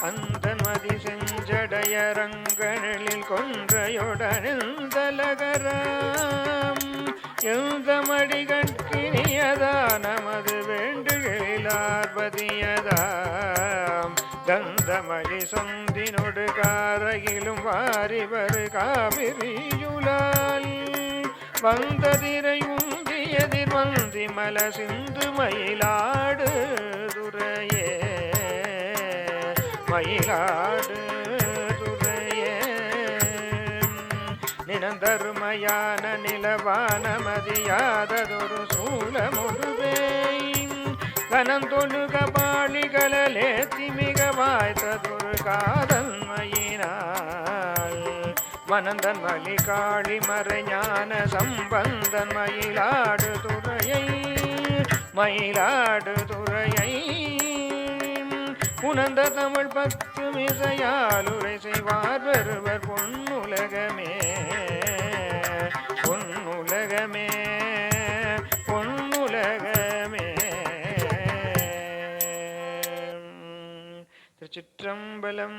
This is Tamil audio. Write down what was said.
அந்த மதி செஞ்சடையரங்களில் கொன்றையுடனந்தலகராம். எந்த மடிகட்கினியதா நமது வேண்டுகளிலார்பதியதாம் கந்தமலி சொந்தினொடு காரையிலும் வாரிவர் காவிரியுலால் வந்ததிரை உந்தியதிர் வந்தி மல சிந்து மயிலாடு. மயிலாடு துறையே. நினந்தருமையான நிலவான மதியாததொரு சூழமுடுவேய் கனந்தொழுக பாளிகளே திமிக வாய்த்ததொரு காதல் மயினால் மனந்தன் மலி காளி மறைஞான சம்பந்தன் மயிலாடு துறையை. மயிலாடு துறையை உணர்ந்த தமிழ் பத்து மிசையாலுரை செய்வார் வருவர் பொன்னுலகமே. பொன்னுலகமே பொன்னுலகமே. திருச்சிற்றம்பலம்.